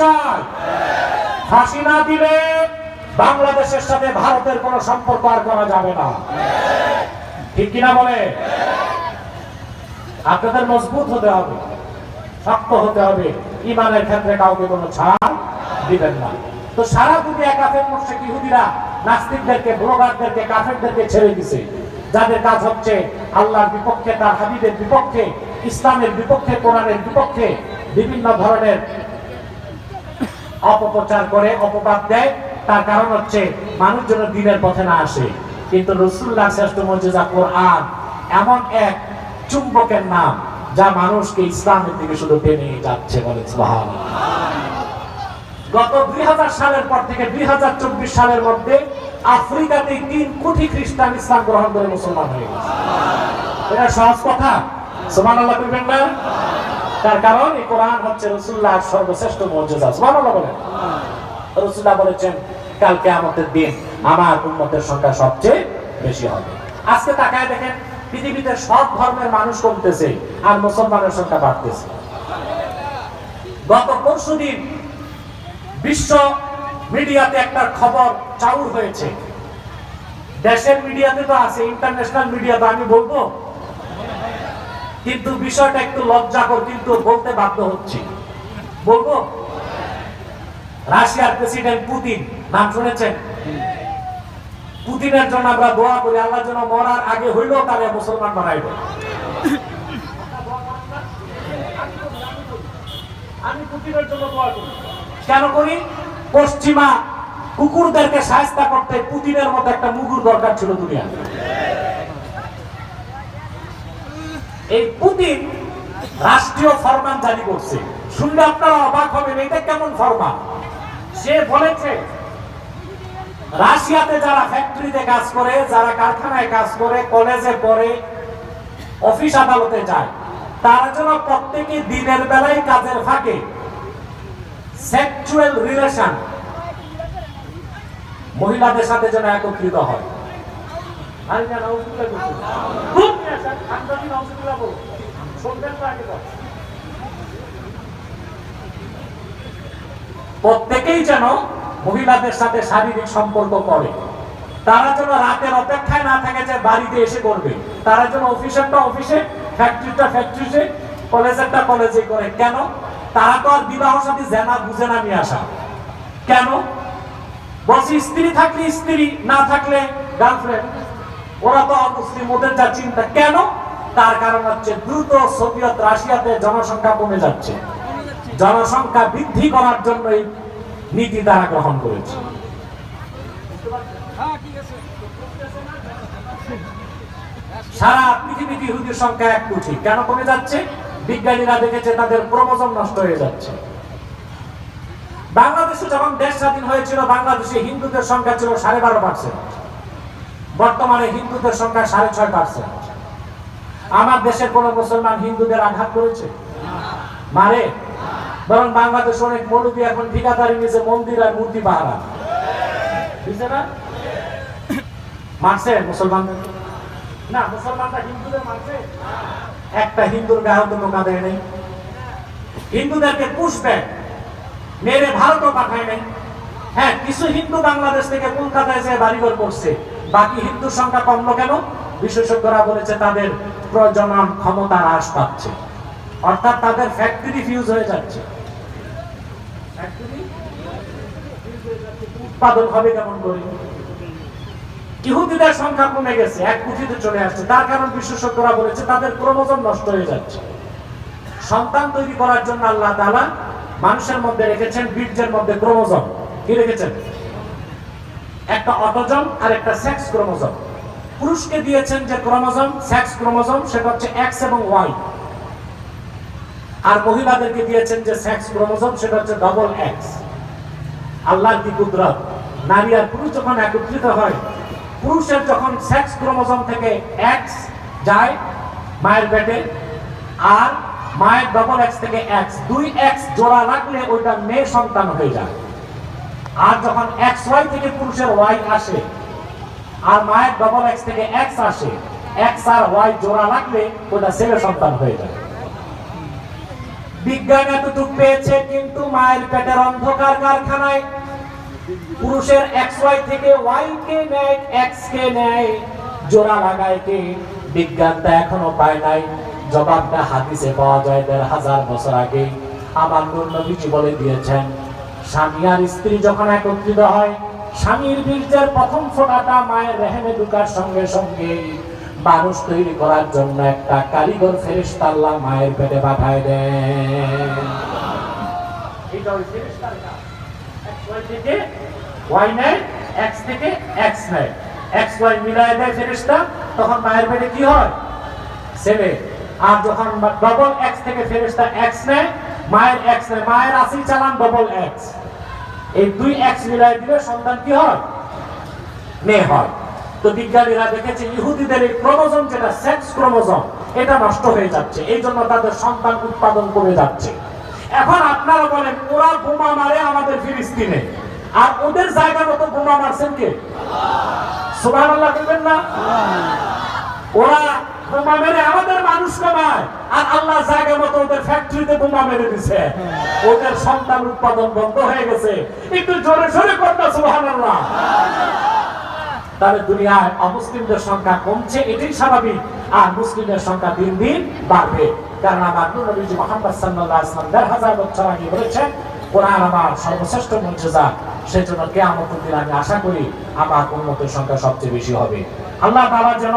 চায় ফাঁসি না দিলে বাংলাদেশের সাথে ভারতের কোনো সম্পর্ক আর করা যাবে না। ঠিক কিনা বলে? আপনাদের মজবুত হতে হবে, শক্ত হতে হবে। ইমানের ক্ষেত্রে কাউকে কোনো ছাড় দিবেন না। তো সারা ইহুদিরা, নাস্তিকদেরকে কাফেরদেরকে ছেড়ে দিছে। যাদের কাজ হচ্ছে আল্লাহর বিপক্ষে, তার হাবিবের বিপক্ষে, ইসলামের বিপক্ষে, কোরআনের বিপক্ষে বিভিন্ন ধরনের অপপ্রচার করে, অপবাদ দেয়। তার কারণ হচ্ছে মানুষ যেন দিনের পথে না আসে। কিন্তু রসুল্লাহ শ্রেষ্ঠ মর্যাদা কোরআন এমন এক চুম্বকের নাম যা মানুষকে ইসলামের দিকে শুধু টেনে যাচ্ছে বলে গত দুই হাজার সালের পর থেকে দুই হাজার চব্বিশ সালের মধ্যে আফ্রিকাতে তিন কোটি খ্রিস্টান ইসলাম গ্রহণ করে মুসলমান হয়ে গেছে। এটা সহজ কথা? সুমান আল্লাহ করবেন না? তার কারণ এই কোরআন হচ্ছে রসুল্লাহ সর্বশ্রেষ্ঠ মর্যাদা। সুমান আল্লাহ বলেন। রসুল্লাহ বলেছেন কালকে আমাদের দিন আমার উন্মতের সংখ্যা সবচেয়ে বেশি হবে। আজকে তাকায় দেখেন, পৃথিবীতে সব ধর্মের মানুষ কমতেছে আর মুসলমানের সংখ্যা বাড়তেছে। গত পরশু দিন বিশ্ব মিডিয়াতে একটা খবর চাউর হয়েছে। দেশের মিডিয়াতে তো আছে, ইন্টারন্যাশনাল মিডিয়াতে আমি বলব কিন্তু বিষয়টা একটু লজ্জাকর কিন্তু বলতে বাধ্য হচ্ছি। বলব? রাশিয়ার প্রেসিডেন্ট পুতিন, নাম শুনেছেন? পুতিনের জন্য আমরা দোয়া করি, আল্লাহ যেন মরার আগে হইলেও তারে মুসলমান বানাইব। আমি পুতিনের জন্য দোয়া করি। কেন করি? পশ্চিমা কুকুরদেরকে সাহায্য করতে পুতিনের মতো একটা মুগুর দরকার ছিল দুনিয়া এই পুতিন রাষ্ট্রীয় ফরমান জারি করছে। শুনলে আপনারা অবাক হবেন, এটা কেমন ফরমান? সে বলেছে, রাশিয়াতে যারা ফ্যাক্টরিতে কাজ করে, যারা কারখানায় কাজ করে কলেজে পড়ে অফিস আদালতে যায়, তারা যেন প্রত্যেকে দিনের বেলায় কাজের ফাঁকে সেক্সুয়াল রিলেশন মহিলাদের সাথে যেন একত্রিত হয়। না, নাউজুবিল্লাহ বলছি। খুব নিয়ে আসেন, ঠান্ডা দিন নাউজুবিল্লাহ বলো। শুনবেন তো আগে প্রত্যেকেই যেন মহিলাদের সাথে শারীরিক সম্পর্ক করে। তারা যেন রাতের অপেক্ষায় না থাকে যে বাড়িতে এসে করবে। তারা যেন অফিসেরটা অফিসে ফ্যাক্টরিটা ফ্যাক্টরিতে কলেজেরটা কলেজে করে। কেন? তারা তো আর বিবাহ সাথী জেনা বুঝে না নিয়ে আসা। কেন? বলছি স্ত্রী থাকলে স্ত্রী না থাকলে গার্লফ্রেন্ড ওরা তো মুসলিম ওদের যা চিন্তা, কেন? তার কারণ হচ্ছে দ্রুত সোভিয়েত রাশিয়াতে জনসংখ্যা কমে যাচ্ছে। জনসংখ্যা বৃদ্ধি করার জন্য এই নীতি তারা গ্রহণ করেছে। সারা পৃথিবীতে ইহুদির সংখ্যা এক কোটি। কেন কমে যাচ্ছে? বিজ্ঞানীরা দেখেছে তাদের ক্রোমোজোম নষ্ট হয়ে যাচ্ছে। বাংলাদেশে যখন দেশ স্বাধীন হয়েছিল, বাংলাদেশে হিন্দুদের সংখ্যা ছিল সাড়ে বারো পার্সেন্ট বর্তমানে হিন্দুদের সংখ্যা সাড়ে ছয় পার্সেন্ট আমার দেশের কোন মুসলমান হিন্দুদের আঘাত করেছে? মারে? বরং বাংলাদেশ অনেক মৌলবী এখন ঠিকাদারি নিয়েছে মন্দির আর মূর্তি পাহারা। বুঝছে না? মারছে মুসলমানদের না, মুসলমানরা হিন্দুদের মারছে। একটা হিন্দুর গায়ে তো টোকা দেয় নেই। হিন্দুদেরকে পুষবে মেরে ভারতও পাঠায় নাই। হ্যাঁ কিছু হিন্দু বাংলাদেশ থেকে কলকাতায় যায় বাড়িঘর করছে। বাকি হিন্দুর সংখ্যা কমলো কেন? বিশেষজ্ঞরা বলেছে তাদের প্রজনন ক্ষমতা হ্রাস পাচ্ছে। অর্থাৎ তাদের ফ্যাক্টরি ফিউজ হয়ে যাচ্ছে। উৎপাদন হবে কেমন করে? ইহুদিদের সংখ্যা কমে গেছে, এক কোটিতে চলে আসছে। তার কারণ বিশেষজ্ঞরা বলেছে তাদের ক্রোমোজোম নষ্ট হয়ে যাচ্ছে। সন্তান তৈরি করার জন্য আল্লাহ তাআলা মানুষের মধ্যে রেখেছেন বীর্যের মধ্যে ক্রোমোজোম। কি রেখেছেন? একটা অটোজম আর একটা সেক্স ক্রোমোজোম। পুরুষকে দিয়েছেন যে ক্রোমোজোম, সেক্স ক্রোমোজোম, সেটা হচ্ছে এক্স এবং ওয়াই আর মহিলাদেরকে দিয়েছেন যে সেক্স ক্রোমোজোম, সেটা হচ্ছে ডবল এক্স আল্লাহর কি কুদরত? নারী আর পুরুষ যখন একত্রিত হয়, পুরুষের যখন সেক্স ক্রোমোজম থেকে এক্স যায় মায়ের পেটে, আর মায়ের ডবল এক্স থেকে এক্স দুই এক্স জোড়া রাখলে ওইটা মেয়ে সন্তান হয়ে যায়। আর যখন এক্স ওয়াই থেকে পুরুষের ওয়াই আসে, আর মায়ের ডবল এক্স থেকে এক্স আসে এক্স আর ওয়াই জোড়া লাগলে ওটা ছেলে সন্তান হয়ে যায় বিজ্ঞান এতটুকু পেয়েছে কিন্তু মায়ের পেটের অন্ধকার কারখানায়। পুরুষের এক্স ওয়াই থেকে ওয়াই কে নেয় এক্স কে নেয়, জোড়া লাগায় কে? বিজ্ঞান তা এখনও পায় নাই। জবাবটা হাদিসে পাওয়া যায় দেড় হাজার বছর আগে আমার নবীজি বলে দিয়েছেন স্বামী আর স্ত্রী যখন একত্রিত হয়, স্বামীর বীর্যের প্রথম ফোঁটাটা মায়ের রেহেমে ঢুকার সঙ্গে সঙ্গে মানুষ তৈরি করার জন্য একটা কারিগর ফেরেশতা আল্লাহ মায়ের পেটে পাঠায় দেন। তখন মায়ের পেটে কি হয়? ছেলে। আর যখন ডবল এক্স থেকে ফেরেশতা এক্স নেয়, মায়ের এক্স নেয়। মায়ের আসি চালান ডবল এক্স এই দুই এক্স মিলায় দিলে সন্তান কি হয়? মেয়ে হয়। তো বিজ্ঞানীরা দেখেছে, ইহুদিদের এই ক্রোমোজোম যেটা, সেক্স ক্রোমোজোম, এটা নষ্ট হয়ে যাচ্ছে। এই জন্য তাদের সন্তান উৎপাদন কমে যাচ্ছে। এখন আপনারা বলেন, ওরা বোমা মারে আমাদের ফিলিস্তিনে। আর ওদের জায়গা মতো বোমা মারছেন কে? সুবাহ আল্লাহ না? ওরা বোমা মেরে আমাদের মানুষ কমায়। আর আল্লাহ মতো ওদের ফ্যাক্টরিতে বোমা মেরে দিছে। ওদের সন্তান উৎপাদন বন্ধ হয়ে গেছে। একটু জোরে করতে সুবহানাল্লাহ। তাহলে দুনিয়ায় অমুসলিমদের সংখ্যা কমছে, এটাই স্বাভাবিক। আর মুসলিমের সংখ্যা দিন দিন বাড়বে। কারণ আমার নবীজি মোহাম্মদ ওয়াসাল্লাম দেড় হাজার বছর আগে বলেছেন, কোরআন আমার সর্বশ্রেষ্ঠ মুজিজা। সেজন্য কিয়ামতের দিন আমি আশা করি আমার উন্নতির সংখ্যা সবচেয়ে বেশি হবে। আল্লাহ তাআলা যেন